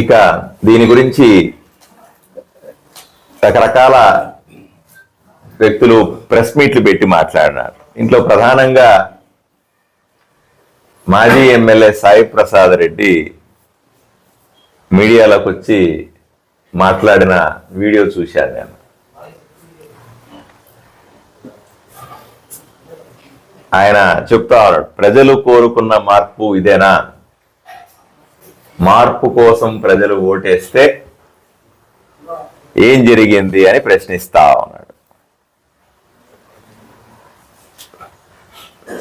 ఇక దీని గురించి రకరకాల వ్యక్తులు ప్రెస్ మీట్లు పెట్టి మాట్లాడినారు. ఇంట్లో ప్రధానంగా మాజీ ఎమ్మెల్యే సాయి ప్రసాద్ రెడ్డి మీడియాలోకి వచ్చి మాట్లాడిన వీడియో చూశాను నేను. ఆయన చెప్తా ఉన్నాడు ప్రజలు కోరుకున్న మార్పు ఇదేనా? మార్పు కోసం ప్రజలు ఓటేస్తే ఏం జరిగింది అని ప్రశ్నిస్తా ఉన్నాడు.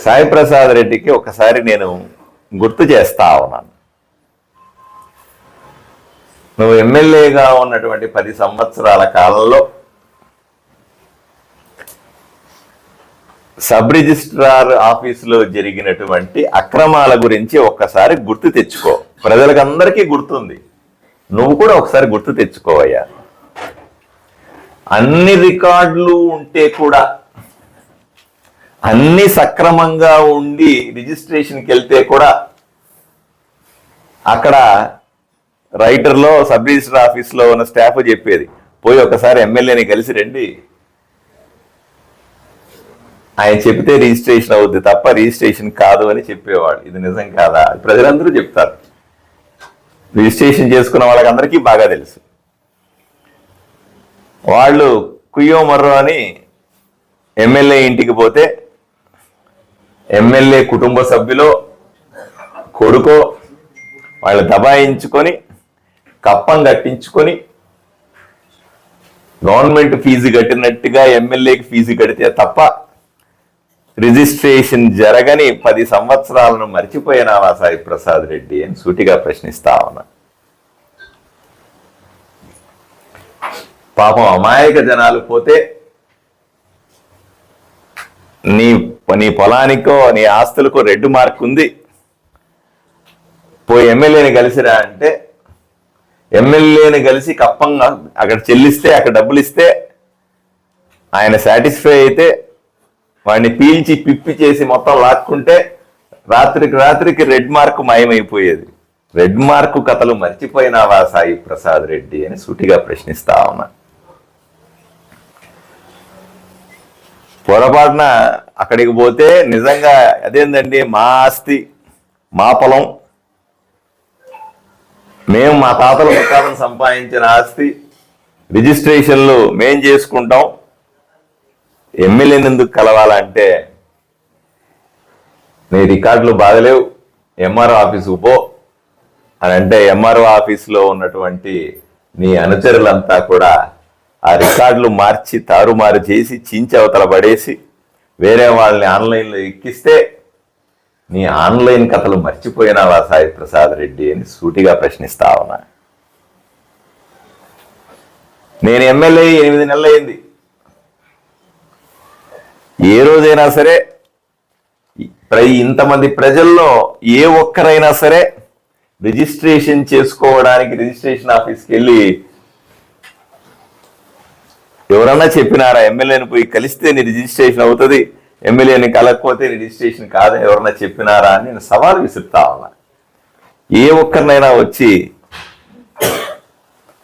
సాయి ప్రసాద్ రెడ్డికి ఒకసారి నేను గుర్తు చేస్తా ఉన్నాను. నువ్వు ఎమ్మెల్యేగా ఉన్నటువంటి పది సంవత్సరాల కాలంలో సబ్ రిజిస్ట్రార్ ఆఫీసులో జరిగినటువంటి అక్రమాల గురించి ఒక్కసారి గుర్తు తెచ్చుకో. ప్రజలకందరికీ గుర్తుంది. నువ్వు కూడా ఒకసారి గుర్తు తెచ్చుకోవయ్యా. అన్ని రికార్డులు ఉంటే కూడా అన్ని సక్రమంగా ఉండి రిజిస్ట్రేషన్కి వెళ్తే కూడా అక్కడ రైటర్లో సబ్ రిజిస్టర్ ఆఫీస్లో ఉన్న స్టాఫ్ చెప్పేది పోయి ఒకసారి ఎమ్మెల్యేని కలిసి రండి. ఆయన చెప్తే రిజిస్ట్రేషన్ అవుద్ది తప్ప రిజిస్ట్రేషన్ కాదు అని చెప్పేవాడు ఇది నిజం కాదా? ప్రజలందరూ చెప్తారు. రిజిస్ట్రేషన్ చేసుకున్న వాళ్ళకందరికీ బాగా తెలుసు. వాళ్ళు కుయ్యో మర్రో అని ఎమ్మెల్యే ఇంటికి పోతే ఎమ్మెల్యే కుటుంబ సభ్యులో కొడుకో వాళ్ళు దబాయించుకొని కప్పం కట్టించుకొని గవర్నమెంట్ ఫీజు కట్టినట్టుగా ఎమ్మెల్యేకి ఫీజు కడితే తప్ప రిజిస్ట్రేషన్ జరగని పది సంవత్సరాలను మర్చిపోయిన సాయి ప్రసాద్ రెడ్డి అని సూటిగా ప్రశ్నిస్తా ఉన్నా. పాపం అమాయక జనాలు పోతే నీ నీ పొలానికో నీ ఆస్తులకో రెడ్ మార్క్ ఉంది. పోయి ఎమ్మెల్యేని కలిసిరా అంటే ఎమ్మెల్యేని కలిసి కప్పంగా అక్కడ చెల్లిస్తే అక్కడ డబ్బులు ఇస్తే ఆయన సాటిస్ఫై అయితే వాడిని పీల్చి పిప్పి చేసి మొత్తం లాక్కుంటే రాత్రికి రాత్రికి రెడ్ మార్క్ మాయమైపోయేది. రెడ్ మార్క్ కథలు మర్చిపోయినావా సాయి ప్రసాద్ రెడ్డి అని సూటిగా ప్రశ్నిస్తా ఉన్నా. పొరపాటున అక్కడికి పోతే నిజంగా అదేందండి? మా ఆస్తి మా పొలం. మేము మా తాతల ముఖాలను సంపాదించిన ఆస్తి. రిజిస్ట్రేషన్లు మేం చేసుకుంటాం. ఎమ్మెల్యేని ఎందుకు కలవాలంటే నీ రికార్డులు బాగలేవు ఎంఆర్ఓ ఆఫీసుకు పో అని అంటే ఎంఆర్ఓ ఆఫీసులో ఉన్నటువంటి నీ అనుచరులంతా కూడా ఆ రికార్డులు మార్చి తారుమారు చేసి చించి అవతల పడేసి వేరే వాళ్ళని ఆన్లైన్లో ఎక్కిస్తే నీ ఆన్లైన్ కథలు మర్చిపోయినావా సాయి ప్రసాద్ రెడ్డి అని సూటిగా ప్రశ్నిస్తా ఉన్నా. నేను ఎమ్మెల్యే ఎనిమిది నెలలైంది ఏ రోజైనా సరే ప్ర- ఇంతమంది ప్రజల్లో ఏ ఒక్కరైనా సరే రిజిస్ట్రేషన్ చేసుకోవడానికి రిజిస్ట్రేషన్ ఆఫీస్కి వెళ్ళి ఎవరన్నా చెప్పినారా ఎమ్మెల్యేని పోయి కలిస్తే నీ రిజిస్ట్రేషన్ అవుతుంది ఎమ్మెల్యేని కలకపోతే నీ రిజిస్ట్రేషన్ కాదని ఎవరన్నా చెప్పినారా అని నేను సవాల్ విసురుతా ఉన్నా. ఏ ఒక్కరినైనా వచ్చి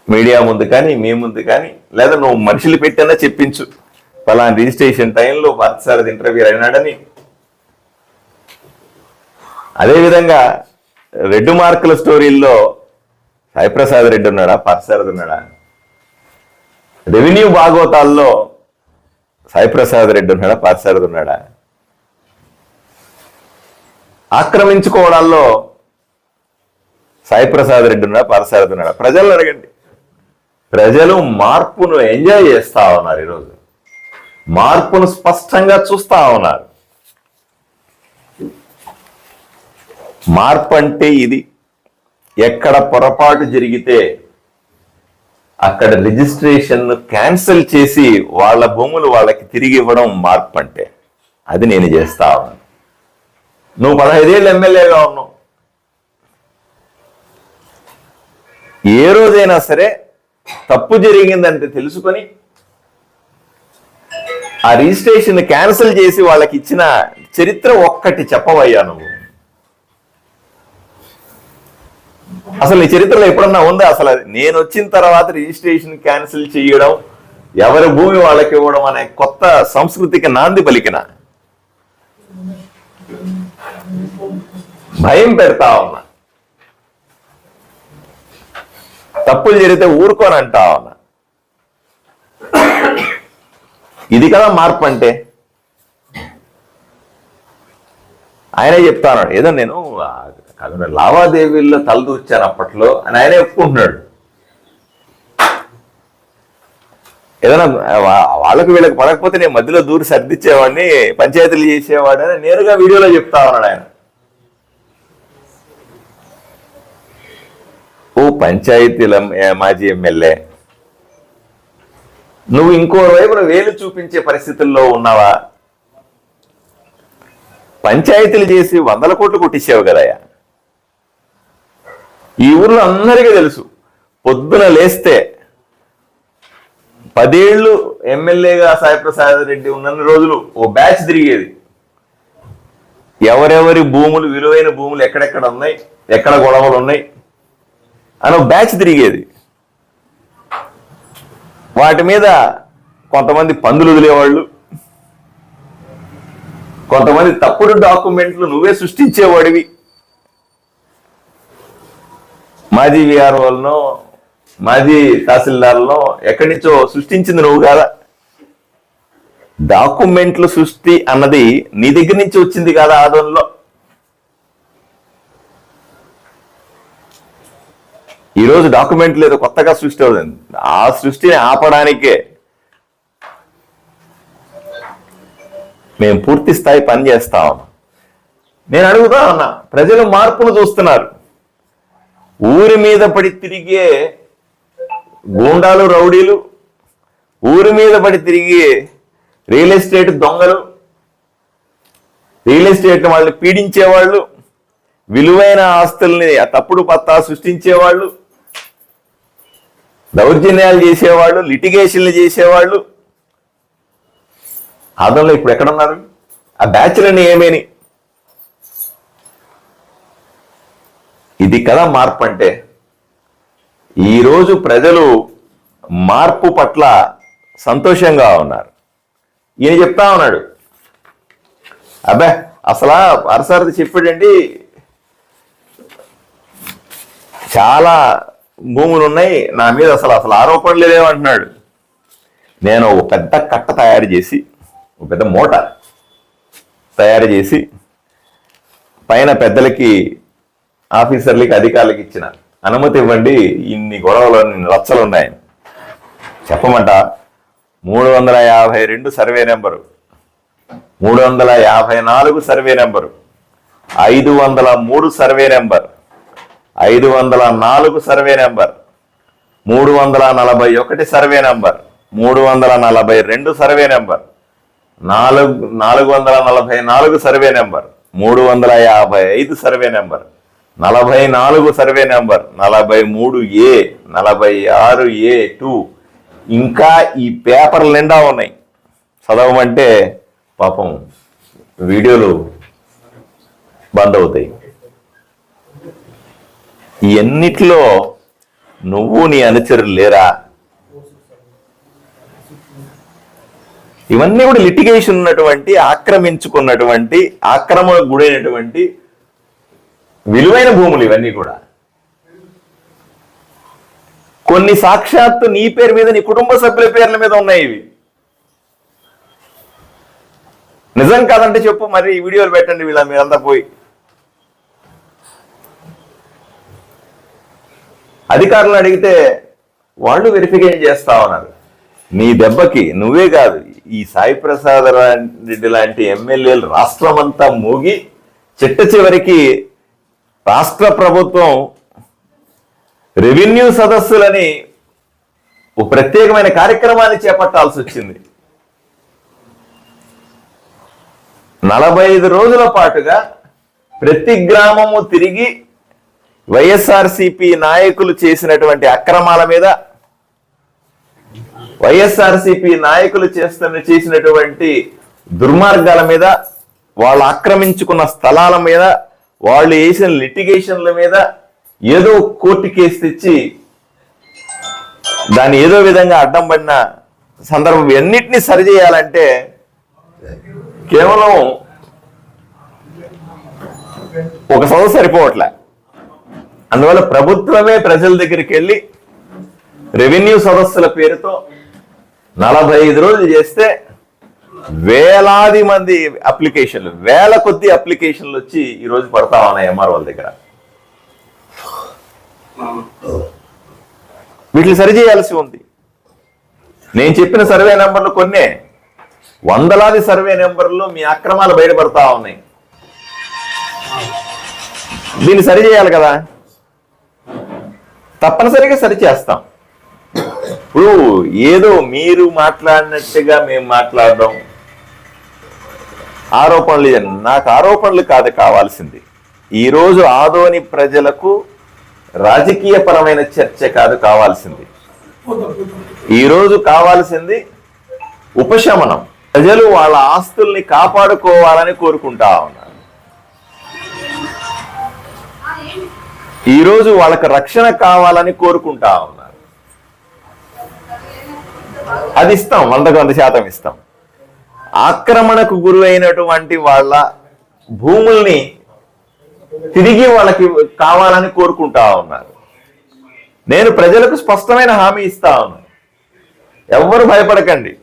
మీడియా ముందు కానీ మీ ముందు కానీ లేదా నువ్వు మనుషులు పెట్టినా చెప్పించు. ఫలానా రిజిస్ట్రేషన్ టైంలో పార్థసారథి ఇంటర్వ్యూ అయినాడని. అదేవిధంగా రెడ్డు మార్కుల స్టోరీల్లో సాయిప్రసాద్ రెడ్డి ఉన్నాడా? పార్థసారథి ఉన్నాడా? రెవెన్యూ భాగవతాల్లో సాయిప్రసాద్ రెడ్డి ఉన్నాడా? పార్థసారథి ఉన్నాడా? ఆక్రమించుకోవడాల్లో సాయిప్రసాద్ రెడ్డి ఉన్నాడా? పార్థసారథి ఉన్నాడా? ప్రజలను అడగండి. ప్రజలు మార్పును ఎంజాయ్ చేస్తా ఉన్నారు ఈరోజు. మార్పును స్పష్టంగా చూస్తా ఉన్నారు. మార్పు అంటే ఇది. ఎక్కడ పొరపాటు జరిగితే అక్కడ రిజిస్ట్రేషన్ క్యాన్సిల్ చేసి వాళ్ళ భూములు వాళ్ళకి తిరిగి ఇవ్వడం మార్పు అంటే అది నేను చేస్తా ఉన్నాను. నువ్వు పదహైదేళ్ళు ఎమ్మెల్యేగా ఉన్నావు. ఏ రోజైనా సరే తప్పు జరిగిందంటే తెలుసుకొని ఆ రిజిస్ట్రేషన్ క్యాన్సిల్ చేసి వాళ్ళకి ఇచ్చిన చరిత్ర ఒక్కటి చెప్పవయ్యా నువ్వు. అసలు నీ చరిత్రలో ఎప్పుడన్నా ఉందా? అసలు అది? నేను వచ్చిన తర్వాత రిజిస్ట్రేషన్ క్యాన్సిల్ చేయడం ఎవరి భూమి వాళ్ళకి ఇవ్వడం అనే కొత్త సంస్కృతికి నాంది పలికిన. భయం పెడతా ఉన్నా. తప్పులు జరిగితే ఊరుకోనంటా ఉన్నా. ఇది కదా మార్పు అంటే. ఆయనే చెప్తాను ఏదో నేను ఆ, కాదు లావాదేవీల్లో తలదూర్చాను అప్పట్లో అని ఆయనే ఒప్పుకుంటున్నాడు. ఏదైనా వాళ్ళకు వాళ్ళకి వీళ్ళకి పడకపోతే నేను మధ్యలో దూరి సర్దిచ్చేవాడిని పంచాయతీలు చేసేవాడని నేరుగా వీడియోలో చెప్తా ఉన్నాడు ఆయన. ఓ పంచాయతీల మాజీ ఎమ్మెల్యే. నువ్వు ఇంకో వైపున వేలు చూపించే పరిస్థితుల్లో ఉన్నావా? పంచాయతీలు చేసి వందల కోట్లు కొట్టించావు కదయ్యా ఈ ఊర్లో అందరికీ తెలుసు పొద్దున లేస్తే పదేళ్ళు ఎమ్మెల్యేగా సాయిప్రసాద్ రెడ్డి ఉన్నన్ని రోజులు ఓ బ్యాచ్ తిరిగేది. ఎవరెవరి భూములు విలువైన భూములు ఎక్కడెక్కడ ఉన్నాయి ఎక్కడ గొడవలు ఉన్నాయి అని ఒక బ్యాచ్ తిరిగేది. వాటి మీద కొంతమంది పందులు వదిలేవాళ్ళు. కొంతమంది తప్పుడు డాక్యుమెంట్లు నువ్వే సృష్టించేవాడివి. మాజీ విఆర్ఓలను మాజీ తహసీల్దార్లను ఎక్కడి నుంచో సృష్టించింది నువ్వు కాదా? డాక్యుమెంట్లు సృష్టి అన్నది నీ దగ్గర నుంచి వచ్చింది కాదా ఆదంలో ఈరోజు డాక్యుమెంట్లు లేదు కొత్తగా సృష్టి అవుతుంది. ఆ సృష్టిని ఆపడానికే మేము పూర్తి స్థాయి పని చేస్తా ఉన్నాం. నేను అడుగుతా అన్నా ప్రజలు మార్పును చూస్తున్నారు. ఊరి మీద పడి తిరిగే గూండాలు రౌడీలు ఊరి మీద పడి తిరిగి రియల్ ఎస్టేట్ దొంగలు రియల్ ఎస్టేట్ వాళ్ళని పీడించేవాళ్ళు విలువైన ఆస్తుల్ని తప్పుడు పత్తా సృష్టించేవాళ్ళు దౌర్జన్యాలు చేసేవాళ్ళు లిటిగేషన్లు చేసేవాళ్ళు. ఆదంలో ఇప్పుడు ఎక్కడున్నారు? ఆ బ్యాచ్లన్నీ ఏమేని ఇది కదా మార్పు అంటే ఈరోజు ప్రజలు మార్పు పట్ల సంతోషంగా ఉన్నారు. ఈయన చెప్తా ఉన్నాడు. అబ్బా అసలు అరసారథి చెప్పాడండి. చాలా భూములు ఉన్నాయి నా మీద అసలు అసలు ఆరోపణలు లేదేమంటున్నాడు నేను ఒక పెద్ద కట్ట తయారు చేసి ఒక పెద్ద మూట తయారు చేసి పైన పెద్దలకి ఆఫీసర్లకి అధికారులకి ఇచ్చిన అనుమతి ఇవ్వండి ఇన్ని గొడవలు ఇన్ని రచ్చలు ఉన్నాయని చెప్పమంట మూడు వందల యాభై రెండు సర్వే నెంబరు మూడు వందల యాభై నాలుగు సర్వే నెంబరు ఐదు వందల మూడు సర్వే నెంబర్ ఐదు వందల నాలుగు సర్వే నెంబర్ మూడు వందల నలభై ఒకటి సర్వే నెంబర్ మూడు వందల నలభై రెండు సర్వే నెంబర్ నాలుగు నాలుగు వందల నలభై నాలుగు సర్వే నెంబర్ మూడు వందల యాభై ఐదు సర్వే నెంబర్ నలభై నాలుగు సర్వే నెంబర్ నలభై మూడు ఏ నలభై ఆరు ఏ టూ. ఇంకా ఈ పేపర్లు నిండా ఉన్నాయి. చదవమంటే పాపం వీడియోలు బంద్ అవుతాయి. ఎన్నిట్లో నువ్వు నీ అనుచరులు లేరా? ఇవన్నీ కూడా లిటిగేషన్ ఉన్నటువంటి ఆక్రమించుకున్నటువంటి ఆక్రమణకు గురైనటువంటి విలువైన భూములు ఇవన్నీ కూడా. కొన్ని సాక్షాత్తు నీ పేరు మీద నీ కుటుంబ సభ్యుల పేర్ల మీద ఉన్నాయి ఇవి. నిజం కాదంటే చెప్పు మరి ఈ వీడియోలు పెట్టండి వీళ్ళ మీరంతా పోయి. అధికారులను అడిగితే వాళ్ళు వెరిఫికేషన్ చేస్తా ఉన్నారు. నీ దెబ్బకి నువ్వే కాదు ఈ సాయి ప్రసాద్ రెడ్డి లాంటి ఎమ్మెల్యేలు రాష్ట్రం అంతా మూగి చిట్ట చివరికి రాష్ట్ర ప్రభుత్వం రెవెన్యూ సదస్సులని ఒక ప్రత్యేకమైన కార్యక్రమాన్ని చేపట్టాల్సి వచ్చింది. నలభై ఐదు రోజుల పాటుగా ప్రతి గ్రామము తిరిగి వైఎస్ఆర్సిపి నాయకులు చేసినటువంటి అక్రమాల మీద వైఎస్ఆర్సిపి నాయకులు చేస్తున్న చేసినటువంటి దుర్మార్గాల మీద వాళ్ళు ఆక్రమించుకున్న స్థలాల మీద వాళ్ళు వేసిన లిటిగేషన్ల మీద ఏదో కోర్టు కేసు తెచ్చి దాన్ని ఏదో విధంగా అడ్డం పడిన సందర్భం ఎన్నిటినీ సరిచేయాలంటే కేవలం ఒక సంవత్సరం సరిపోవట్లే. అందువల్ల ప్రభుత్వమే ప్రజల దగ్గరికి వెళ్ళి రెవెన్యూ సదస్సుల పేరుతో నలభై ఐదు రోజులు చేస్తే వేలాది మంది అప్లికేషన్లు వేల కొద్ది అప్లికేషన్లు వచ్చి ఈరోజు పడతా ఉన్నాయి ఎంఆర్ఓ దగ్గర. వీటిని సరిచేయాల్సి ఉంది. నేను చెప్పిన సర్వే నెంబర్లు కొన్నే. వందలాది సర్వే నెంబర్లు మీ అక్రమాలు బయటపడతా ఉన్నాయి. దీన్ని సరిచేయాలి కదా? తప్పనిసరిగా సరిచేస్తాం ఇప్పుడు ఏదో మీరు మాట్లాడినట్టుగా మేము మాట్లాడడం ఆరోపణలు నాకు ఆరోపణలు కాదు కావాల్సింది. ఈరోజు ఆదోని ప్రజలకు రాజకీయ పరమైన చర్చ కాదు కావాల్సింది. ఈరోజు కావాల్సింది ఉపశమనం. ప్రజలు వాళ్ళ ఆస్తుల్ని కాపాడుకోవాలని కోరుకుంటా ఉన్నారు ఈరోజు వాళ్ళకి రక్షణ కావాలని కోరుకుంటా ఉన్నారు. అది ఇస్తాం వందకు వంద శాతం ఇస్తాం. ఆక్రమణకు గురైనటువంటి వాళ్ళ భూముల్ని తిరిగి వాళ్ళకి కావాలని కోరుకుంటా ఉన్నారు. నేను ప్రజలకు స్పష్టమైన హామీ ఇస్తా ఉన్నాను. ఎవ్వరు భయపడకండి.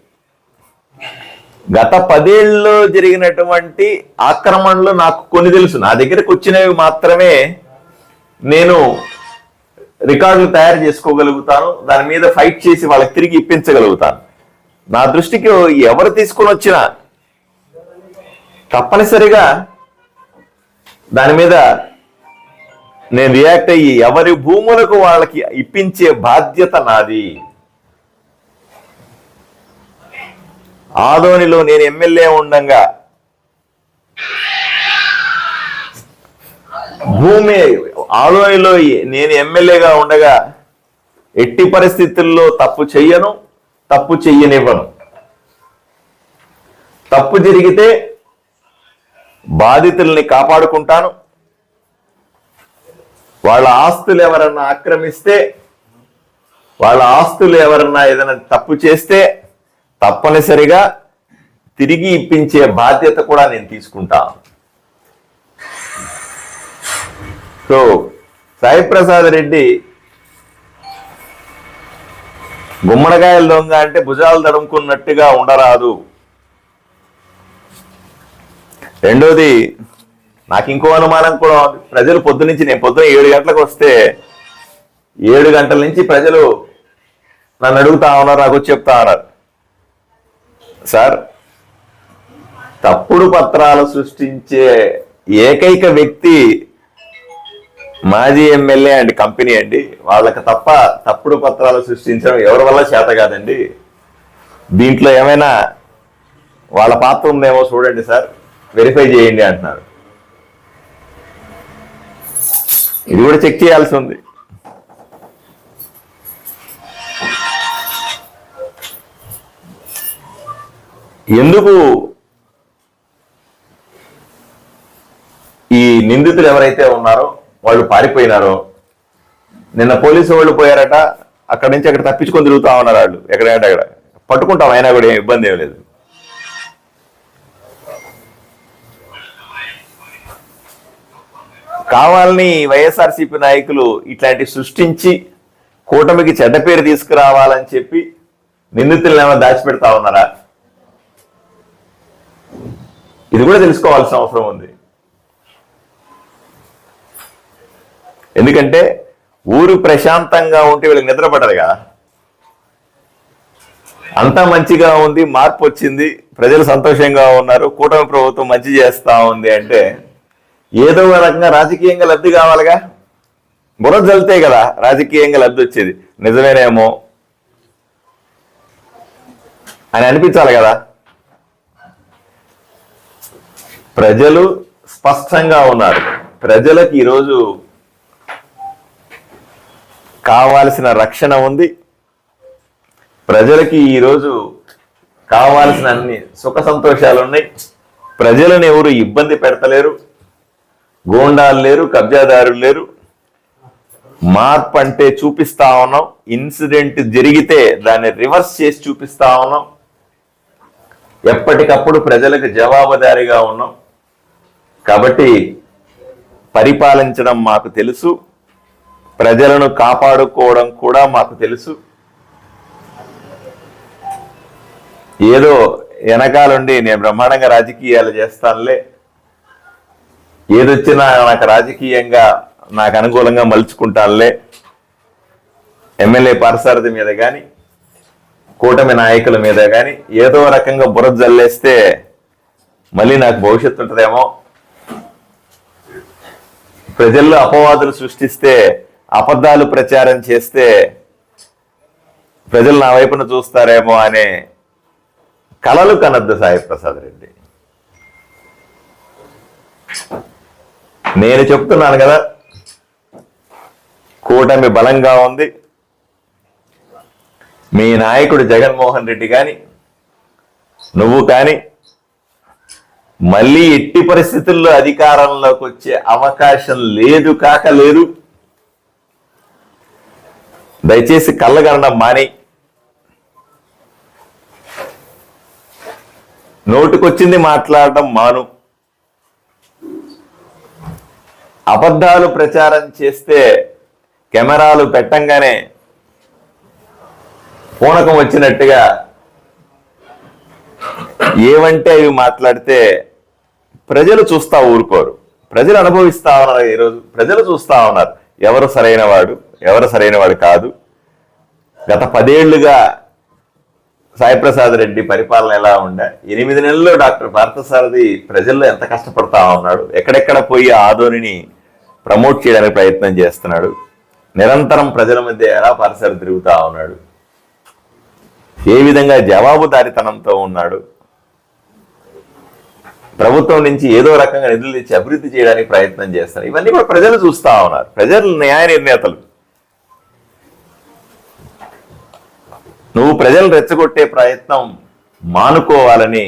గత పదేళ్ళలో జరిగినటువంటి ఆక్రమణలు నాకు కొన్ని తెలుసు. నా దగ్గరకు వచ్చినవి మాత్రమే నేను రికార్డులు తయారు చేసుకోగలుగుతాను దాని మీద ఫైట్ చేసి వాళ్ళకి తిరిగి ఇప్పించగలుగుతాను. నా దృష్టికి ఎవరు తీసుకొని వచ్చినా తప్పనిసరిగా దాని మీద నేను రియాక్ట్ అయ్యి ఎవరి భూములకు వాళ్ళకి ఇప్పించే బాధ్యత నాది. ఆదోనిలో నేను ఎమ్మెల్యే ఉండంగా భూమి ఆలోయలో నేను ఎమ్మెల్యేగా ఉండగా ఎట్టి పరిస్థితుల్లో తప్పు చెయ్యను తప్పు చెయ్యనివ్వను. తప్పు జరిగితే బాధితుల్ని కాపాడుకుంటాను. వాళ్ళ ఆస్తులు ఎవరన్నా ఆక్రమిస్తే వాళ్ళ ఆస్తులు ఎవరన్నా ఏదైనా తప్పు చేస్తే తప్పనిసరిగా తిరిగి ఇప్పించే బాధ్యత కూడా నేను తీసుకుంటాను. సో సాయి ప్రసాద్ రెడ్డి గుమ్మడికాయల దొంగ అంటే భుజాలు తడుముకున్నట్టుగా ఉండరాదు. రెండోది నాకు ఇంకో అనుమానం కూడా ప్రజలు పొద్దునుంచి నేను పొద్దున ఏడు గంటలకు వస్తే ఏడు గంటల నుంచి ప్రజలు నన్ను అడుగుతా ఉన్నారు నాకు చెప్తా ఉన్నారు. సార్ తప్పుడు పత్రాలు సృష్టించే ఏకైక వ్యక్తి మాజీ ఎమ్మెల్యే అండ్ కంపెనీ అండి. వాళ్ళకి తప్ప తప్పుడు పత్రాలు సృష్టించడం ఎవరి వల్ల చేత కాదండి. దీంట్లో ఏమైనా వాళ్ళ పాత్ర ఉందేమో చూడండి సార్. వెరిఫై చేయండి అంటున్నారు. ఇది కూడా చెక్ చేయాల్సి ఉంది. ఎందుకు ఈ నిందితులు ఎవరైతే ఉన్నారో వాళ్ళు పారిపోయినారో. నిన్న పోలీసు వాళ్ళు పోయారట అక్కడి నుంచి అక్కడ తప్పించుకొని తిరుగుతా ఉన్నారు వాళ్ళు. ఎక్కడంటే అక్కడ పట్టుకుంటాం అయినా కూడా ఏం ఇబ్బంది ఏం లేదు. కావాలని వైఎస్ఆర్సీపీ నాయకులు ఇట్లాంటి సృష్టించి కూటమికి చెడ్డ పేరు తీసుకురావాలని చెప్పి నిందితులను ఏమైనా దాచిపెడతా ఉన్నారా? ఇది కూడా తెలుసుకోవాల్సిన అవసరం ఉంది. ఎందుకంటే ఊరు ప్రశాంతంగా ఉంటే వీళ్ళకి నిద్ర కదా. అంతా మంచిగా ఉంది మార్పు వచ్చింది ప్రజలు సంతోషంగా ఉన్నారు కూటమి ప్రభుత్వం మంచి చేస్తా ఉంది అంటే ఏదో రకంగా రాజకీయంగా లబ్ధి కావాలిగా. బుర్ర జల్తే కదా రాజకీయంగా లబ్ధి వచ్చేది. నిజమేనేమో అని అనిపించాలి కదా. ప్రజలు స్పష్టంగా ఉన్నారు. ప్రజలకు ఈరోజు కావాల్సిన రక్షణ ఉంది. ప్రజలకి ఈరోజు కావాల్సిన అన్ని సుఖ సంతోషాలు ఉన్నాయి. ప్రజలను ఎవరు ఇబ్బంది పెడతలేరు. గోండాలు లేరు కబ్జాదారులు లేరు. మార్పు అంటే చూపిస్తా ఉన్నాం. ఇన్సిడెంట్ జరిగితే దాన్ని రివర్స్ చేసి చూపిస్తా ఉన్నాం. ఎప్పటికప్పుడు ప్రజలకు జవాబుదారీగా ఉన్నాం. కాబట్టి పరిపాలించడం మాకు తెలుసు. ప్రజలను కాపాడుకోవడం కూడా మాకు తెలుసు. ఏదో వెనకాలండి నేను బ్రహ్మాండంగా రాజకీయాలు చేస్తానులే. ఏదొచ్చినా నాకు రాజకీయంగా నాకు అనుకూలంగా మలుచుకుంటానులే. ఎమ్మెల్యే పరసారథి మీద కానీ కూటమి నాయకుల మీద కానీ ఏదో రకంగా బురద జల్లేస్తే మళ్ళీ నాకు భవిష్యత్తు ఉంటుందేమో. ప్రజల్లో అపవాదులు సృష్టిస్తే అబద్ధాలు ప్రచారం చేస్తే ప్రజలు నా వైపున చూస్తారేమో అనే కలలు కనద్దు సాయి ప్రసాద్ రెడ్డి. నేను చెప్తున్నాను కదా కూటమి బలంగా ఉంది. మీ నాయకుడు జగన్మోహన్ రెడ్డి కానీ నువ్వు కానీ మళ్ళీ ఎట్టి పరిస్థితుల్లో అధికారంలోకి వచ్చే అవకాశం లేదు కాక లేదు. దయచేసి కళ్ళగనడం మాని. నోటుకొచ్చింది మాట్లాడడం మాను. అబద్ధాలు ప్రచారం చేస్తే కెమెరాలు పెట్టంగానే పూనకం వచ్చినట్టుగా ఏవంటే అవి మాట్లాడితే ప్రజలు చూస్తా ఊరుకోరు. ప్రజలు అనుభవిస్తా ఉన్నారు ఈరోజు. ప్రజలు చూస్తా ఉన్నారు. ఎవరు సరైన వాడు? ఎవరు సరైన వాడు కాదు. గత పదేళ్ళుగా సాయిప్రసాద్ రెడ్డి పరిపాలన ఎలా ఉండే? ఎనిమిది నెలల్లో డాక్టర్ పార్థసారథి ప్రజల్లో ఎంత కష్టపడతా ఉన్నాడు? ఎక్కడెక్కడ పోయి ఆదోనిని ప్రమోట్ చేయడానికి ప్రయత్నం చేస్తున్నాడు? నిరంతరం ప్రజల మధ్య ఎలా పార్థసారథి తిరుగుతూ ఉన్నాడు? ఏ విధంగా జవాబుదారితనంతో ఉన్నాడు? ప్రభుత్వం నుంచి ఏదో రకంగా నిధులు తెచ్చి అభివృద్ధి చేయడానికి ప్రయత్నం చేస్తారు ఇవన్నీ కూడా ప్రజలు చూస్తూ ఉన్నారు. ప్రజలు న్యాయ నిర్ణేతలు. నువ్వు ప్రజలు రెచ్చగొట్టే ప్రయత్నం మానుకోవాలని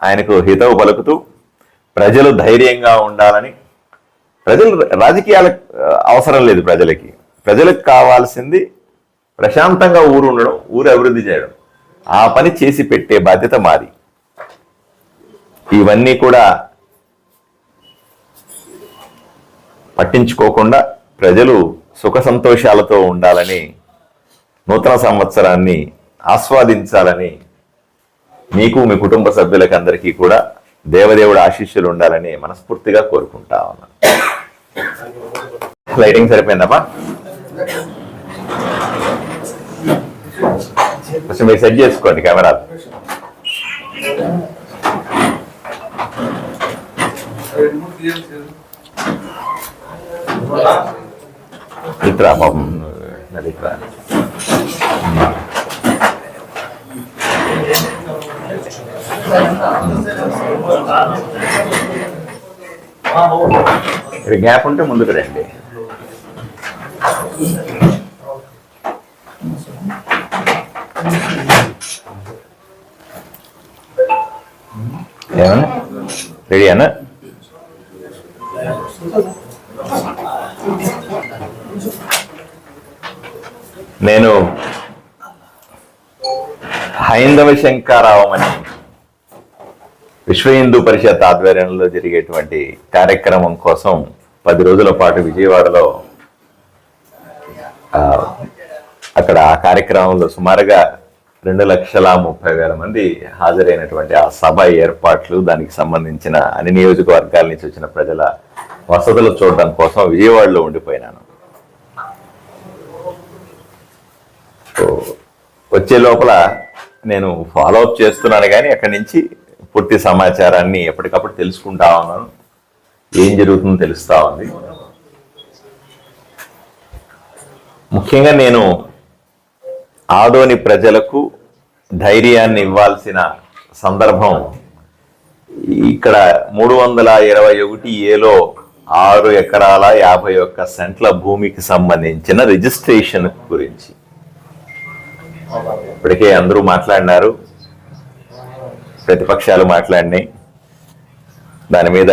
ఆయనకు హితవు పలుకుతూ ప్రజలు ధైర్యంగా ఉండాలని ప్రజలు రాజకీయాల అవసరం లేదు ప్రజలకి. ప్రజలకు కావాల్సింది ప్రశాంతంగా ఊరు ఉండడం ఊరు అభివృద్ధి చేయడం. ఆ పని చేసి పెట్టే బాధ్యత మాది. ఇవన్నీ కూడా పట్టించుకోకుండా ప్రజలు సుఖ సంతోషాలతో ఉండాలని నూతన సంవత్సరాన్ని ఆస్వాదించాలని మీకు మీ కుటుంబ సభ్యులకి అందరికీ కూడా దేవదేవుడు ఆశీస్సులు ఉండాలని మనస్ఫూర్తిగా కోరుకుంటా ఉన్నాను. లైటింగ్ సరిపోయిందమ్మా? కొంచెం మీరు సెట్ చేసుకోండి కెమెరాలు. ఇట్రా పాపం ఇట్రా ఇక్కడ గ్యాప్ ఉంటే ముందుకు రండి. ఏమన్నా? నేను హైందవ శంకారావం అని విశ్వ హిందూ పరిషత్ ఆధ్వర్యంలో జరిగేటువంటి కార్యక్రమం కోసం పది రోజుల పాటు విజయవాడలో అక్కడ ఆ కార్యక్రమంలో సుమారుగా రెండు లక్షల ముప్పై వేల మంది హాజరైనటువంటి ఆ సభ ఏర్పాట్లు దానికి సంబంధించిన అన్ని నియోజకవర్గాల నుంచి వచ్చిన ప్రజల వసతులు చూడడం కోసం విజయవాడలో ఉండిపోయినాను. వచ్చే లోపల నేను ఫాలో అప్ చేస్తున్నాను కానీ అక్కడి నుంచి పూర్తి సమాచారాన్ని ఎప్పటికప్పుడు తెలుసుకుంటా ఉన్నాను. ఏం జరుగుతుందో తెలుస్తూ ఉంది. ముఖ్యంగా నేను ఆదోని ప్రజలకు ధైర్యాన్ని ఇవ్వాల్సిన సందర్భం ఇక్కడ మూడు వందల ఇరవై ఒకటి ఏలో ఆరు ఎకరాల యాభై ఒక్క సెంట్ల భూమికి సంబంధించిన రిజిస్ట్రేషన్ గురించి. ఇప్పటికే అందరూ మాట్లాడినారు. ప్రతిపక్షాలు మాట్లాడినాయి. దాని మీద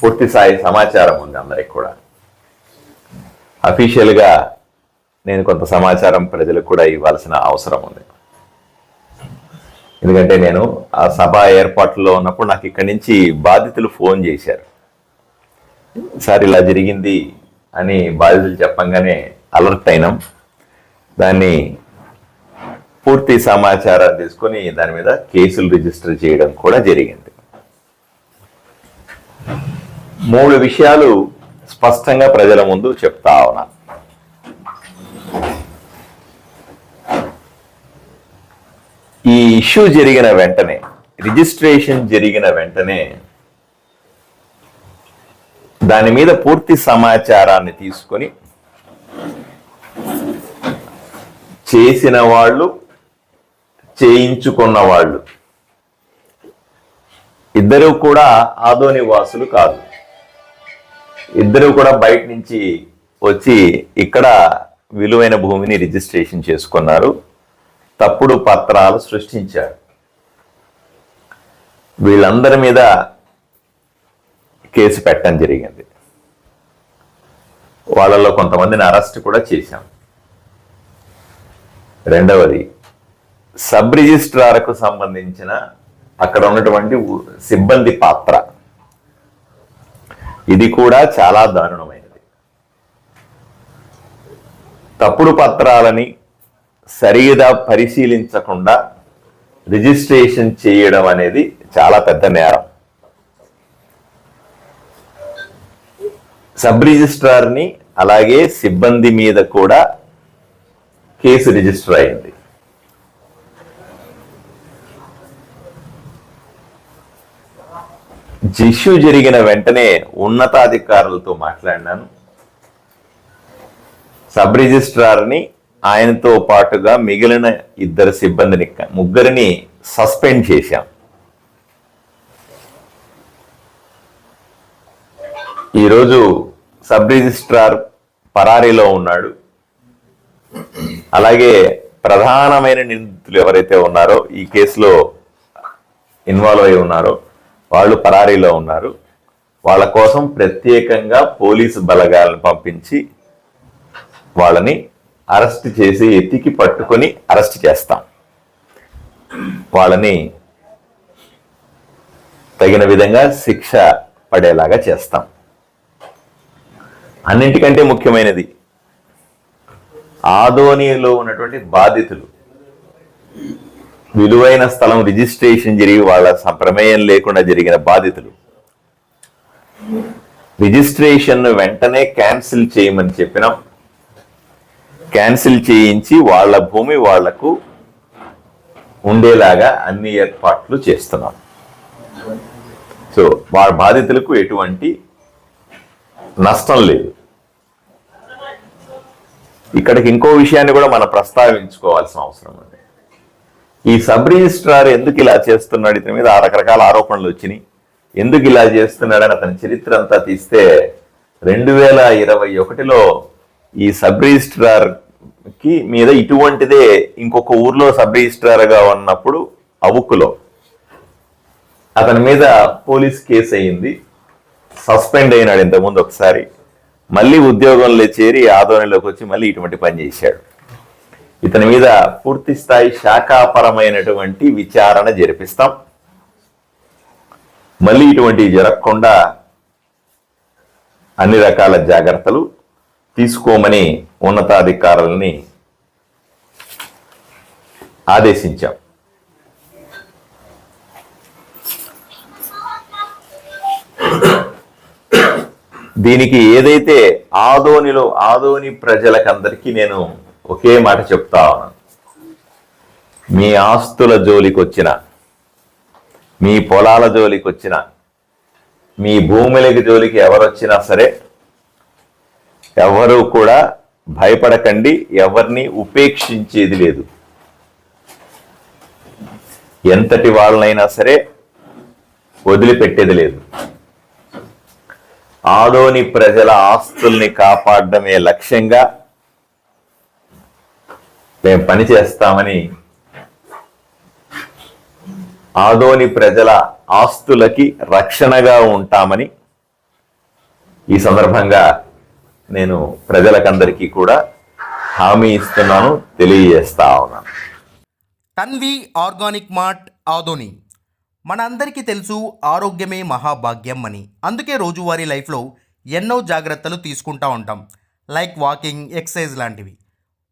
పూర్తి స్థాయి సమాచారం ఉంది అందరికి కూడా. అఫీషియల్గా నేను కొంత సమాచారం ప్రజలకు కూడా ఇవ్వాల్సిన అవసరం ఉంది. ఎందుకంటే నేను ఆ సభ ఏర్పాట్లో ఉన్నప్పుడు నాకు ఇక్కడి నుంచి బాధితులు ఫోన్ చేశారు. సార్ ఇలా జరిగింది అని బాధితులు చెప్పంగానే అలర్ట్ అయినాం. దాన్ని పూర్తి సమాచారం తీసుకొని దాని మీద కేసులు రిజిస్టర్ చేయడం కూడా జరిగింది. మూడు విషయాలు స్పష్టంగా ప్రజల ముందు చెప్తా ఉన్నా. ఈ ఇష్యూ జరిగిన వెంటనే రిజిస్ట్రేషన్ జరిగిన వెంటనే దాని మీద పూర్తి సమాచారాన్ని తీసుకొని చేసిన వాళ్ళు చేయించుకున్న వాళ్ళు ఇద్దరు కూడా ఆదోని వాసులు కాదు. ఇద్దరు కూడా బయట నుంచి వచ్చి ఇక్కడ విలువైన భూమిని రిజిస్ట్రేషన్ చేసుకున్నారు. తప్పుడు పత్రాలు సృష్టించారు. వీళ్ళందరి మీద కేసు పెట్టడం జరిగింది. వాళ్ళలో కొంతమందిని అరెస్ట్ కూడా చేశాం. రెండవది సబ్ రిజిస్ట్రార్కు సంబంధించిన అక్కడ ఉన్నటువంటి సిబ్బంది పాత్ర. ఇది కూడా చాలా దారుణమైనది. తప్పుడు పత్రాలని సరిగా పరిశీలించకుండా రిజిస్ట్రేషన్ చేయడం అనేది చాలా పెద్ద నేరం. సబ్ రిజిస్ట్రార్ని అలాగే సిబ్బంది మీద కూడా కేసు రిజిస్టర్ అయింది. జిష్యూ జరిగిన వెంటనే ఉన్నతాధికారులతో మాట్లాడినాను. సబ్ రిజిస్ట్రార్ని ఆయనతో పాటుగా మిగిలిన ఇద్దరు సిబ్బందిని ముగ్గురిని సస్పెండ్ చేశాం. ఈరోజు సబ్ రిజిస్ట్రార్ పరారీలో ఉన్నాడు. అలాగే ప్రధానమైన నిందితులు ఎవరైతే ఉన్నారో ఈ కేసులో ఇన్వాల్వ్ అయి ఉన్నారో వాళ్ళు పరారీలో ఉన్నారు. వాళ్ళ కోసం ప్రత్యేకంగా పోలీసు బలగాలను పంపించి వాళ్ళని అరెస్ట్ చేసి ఎత్తికి పట్టుకొని అరెస్ట్ చేస్తాం. వాళ్ళని తగిన విధంగా శిక్ష పడేలాగా చేస్తాం. అన్నింటికంటే ముఖ్యమైనది ఆదోనిలో ఉన్నటువంటి బాధితులు. విలువైన స్థలం రిజిస్ట్రేషన్ జరిగి వాళ్ళ ప్రమేయం లేకుండా జరిగిన బాధితులు. రిజిస్ట్రేషన్ వెంటనే క్యాన్సిల్ చేయమని చెప్పినాం. క్యాన్సిల్ చేయించి వాళ్ళ భూమి వాళ్ళకు ఉండేలాగా అన్ని ఏర్పాట్లు చేస్తున్నాం. సో వాళ్ళ బాధితులకు ఎటువంటి నష్టం లేదు. ఇక్కడికి ఇంకో విషయాన్ని కూడా మనం ప్రస్తావించుకోవాల్సిన అవసరం ఉంది. ఈ సబ్ రిజిస్ట్రార్ ఎందుకు ఇలా చేస్తున్నాడు? ఇతని మీద ఆ రకరకాల ఆరోపణలు వచ్చినాయి. ఎందుకు ఇలా చేస్తున్నాడని అతని చరిత్ర అంతా తీస్తే రెండు వేల ఇరవై ఒకటిలో ఈ సబ్ రిజిస్ట్రార్కి మీద ఇటువంటిదే ఇంకొక ఊర్లో సబ్ రిజిస్ట్రార్గా ఉన్నప్పుడు అవుకులో. అతని మీద పోలీస్ కేసు అయింది. సస్పెండ్ అయినాడు ఇంతకుముందు ఒకసారి. మళ్ళీ ఉద్యోగంలో చేరి ఆదోళనలోకి వచ్చి మళ్ళీ ఇటువంటి పని చేశాడు. ఇతని మీద పూర్తి స్థాయి శాఖాపరమైనటువంటి విచారణ జరిపిస్తాం. మళ్ళీ ఇటువంటివి జరగకుండా అన్ని రకాల జాగ్రత్తలు తీసుకోమని ఉన్నతాధికారులని ఆదేశించాం. దీనికి ఏదైతే ఆదోనిలో ఆదోని ప్రజలకందరికీ నేను ఒకే మాట చెప్తా ఉన్నాను. మీ ఆస్తుల జోలికి వచ్చిన మీ పొలాల జోలికి వచ్చిన మీ భూములకి జోలికి ఎవరొచ్చినా సరే ఎవరు కూడా భయపడకండి ఎవరిని ఉపేక్షించేది లేదు. ఎంతటి వాళ్ళనైనా సరే వదిలిపెట్టేది లేదు. ఆదోని ప్రజల ఆస్తుల్ని కాపాడడమే లక్ష్యంగా మేము పని చేస్తామని ఆదోని ప్రజల ఆస్తులకి రక్షణగా ఉంటామని ఈ సందర్భంగా నేను ప్రజలకందరికీ కూడా హామీ ఇస్తున్నాను తెలియజేస్తా ఉన్నాను. Tanvi organic mart Adoni. మన అందరికీ తెలుసు ఆరోగ్యమే మహాభాగ్యం అని. అందుకే రోజువారీ లైఫ్లో ఎన్నో జాగ్రత్తలు తీసుకుంటా ఉంటాం. లైక్ వాకింగ్ ఎక్సర్సైజ్ లాంటివి.